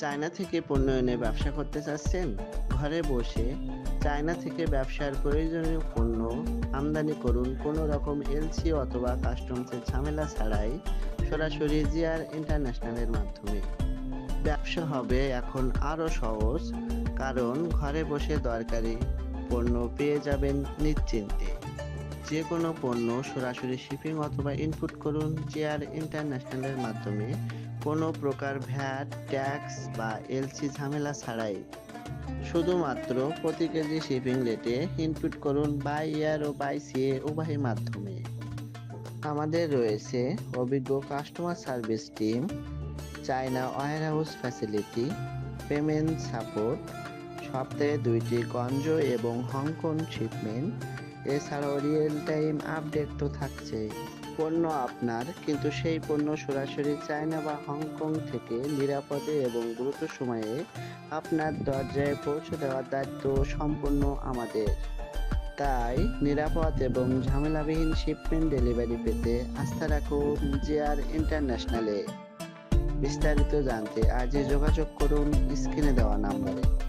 China থেকে পণ্য এনে ব্যবসা করতে চাচ্ছেন? ঘরে বসে চায়না থেকে ব্যবসার প্রয়োজনীয় পণ্য আমদানি করুন। কোনো রকম এলসি অথবা কাস্টমসের ঝামেলা ছাড়াই সরাসরি জিআর ইন্টারন্যাশনালের মাধ্যমে। ব্যবসা হবে এখন আরও সহজ, কারণ ঘরে বসে দরকারি পণ্য পেয়ে যাবেন নিশ্চিন্তে। যে কোনো পণ্য সরাসরি শিপিং অথবা ইনপুট করুন জিআর ইন্টারন্যাশনালের মাধ্যমে। কোনো প্রকার ভ্যাট, ট্যাক্স বা এলসি ঝামেলা ছাড়াই। শুধুমাত্র প্রতি কেজি শিপিং রেটে ইনপুট করুন বাই এয়ার ও বাই সিএ উভয় মাধ্যমে। আমাদের রয়েছে অভিজ্ঞ customer service team, China warehouse facility, payment support, সপ্তাহে দুইটি গঞ্জ এবং হংকং শিপমেন্ট। এছাড়াও রিয়েল টাইম আপডেট তো থাকছেই। পণ্য আপনার, কিন্তু সেই পণ্য সরাসরি চায়না বা হংকং থেকে নিরাপদে এবং দ্রুত সময়ে আপনার দরজায় পৌঁছে দেওয়ার দায়িত্ব সম্পূর্ণ আমাদের। তাই নিরাপদ এবং ঝামেলাবিহীন শিপমেন্ট ডেলিভারি পেতে আস্থা রাখুন জিআর ইন্টারন্যাশনালে। বিস্তারিত জানতে আজই যোগাযোগ করুন স্ক্রিনে দেওয়া নাম্বারে।